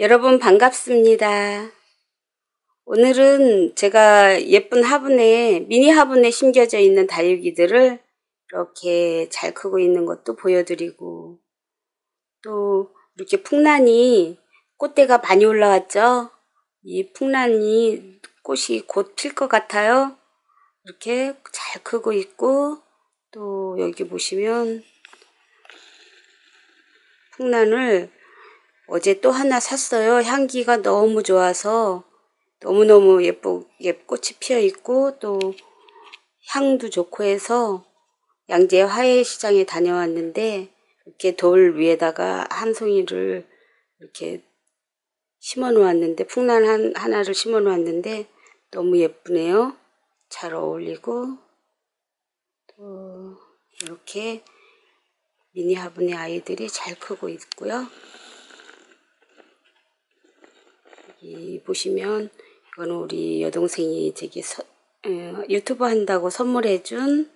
여러분 반갑습니다. 오늘은 제가 예쁜 화분에 미니 화분에 심겨져 있는 다육이들을 이렇게 잘 크고 있는 것도 보여드리고 또 이렇게 풍란이 꽃대가 많이 올라왔죠. 이 풍란이 꽃이 곧 필 것 같아요. 이렇게 잘 크고 있고 또 여기 보시면 풍란을 어제 또 하나 샀어요. 향기가 너무 좋아서 너무너무 예쁘게 꽃이 피어 있고 또 향도 좋고 해서 양재 화훼시장에 다녀왔는데 이렇게 돌 위에다가 한 송이를 이렇게 심어 놓았는데 풍란 한, 하나를 심어 놓았는데 너무 예쁘네요. 잘 어울리고 또 이렇게 미니 화분의 아이들이 잘 크고 있고요. 여기 보시면 이거는 우리 여동생이 저기 서, 에, 유튜브 한다고 선물해준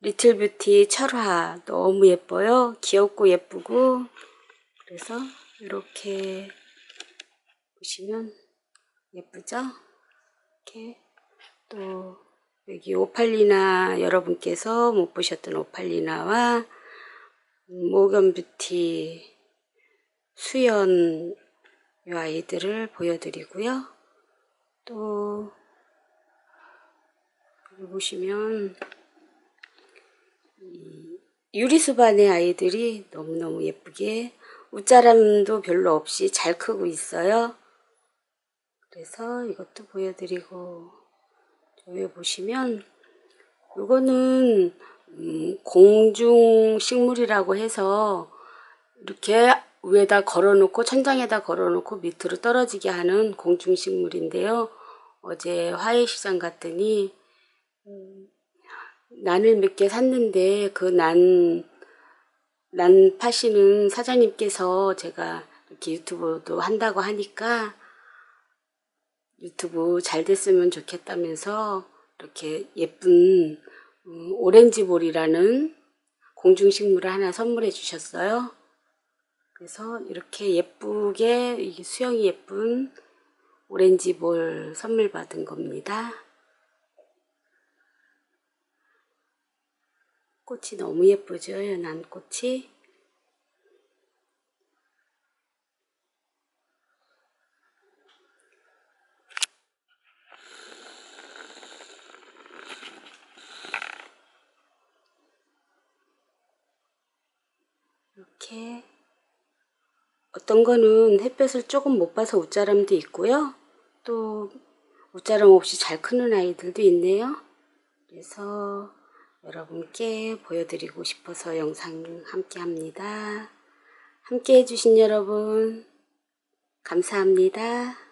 리틀 뷰티 철화 너무 예뻐요. 귀엽고 예쁘고 그래서 이렇게 보시면 예쁘죠? 이렇게 또 여기 오팔리나 여러분께서 못 보셨던 오팔리나와 모건 뷰티 수연 이 아이들을 보여드리고요. 또 여기 보시면 유리수반의 아이들이 너무너무 예쁘게 웃자람도 별로 없이 잘 크고 있어요. 그래서 이것도 보여드리고 여기 보시면 이거는 음, 공중식물이라고 해서 이렇게 위에다 걸어놓고 천장에다 걸어놓고 밑으로 떨어지게 하는 공중식물인데요. 어제 화훼시장 갔더니 음, 난을 몇 개 샀는데 그 난 난 파시는 사장님께서 제가 이렇게 유튜브도 한다고 하니까 유튜브 잘 됐으면 좋겠다면서 이렇게 예쁜 음, 오렌지볼이라는 공중식물을 하나 선물해 주셨어요. 그래서 이렇게 예쁘게 수영이 예쁜 오렌지 볼 선물 받은 겁니다. 꽃이 너무 예쁘죠? 연한 꽃이. 이렇게 어떤 거는 햇볕을 조금 못 봐서 웃자람도 있고요. 또 웃자람 없이 잘 크는 아이들도 있네요. 그래서 여러분께 보여드리고 싶어서 영상 함께 합니다. 함께 해주신 여러분 감사합니다.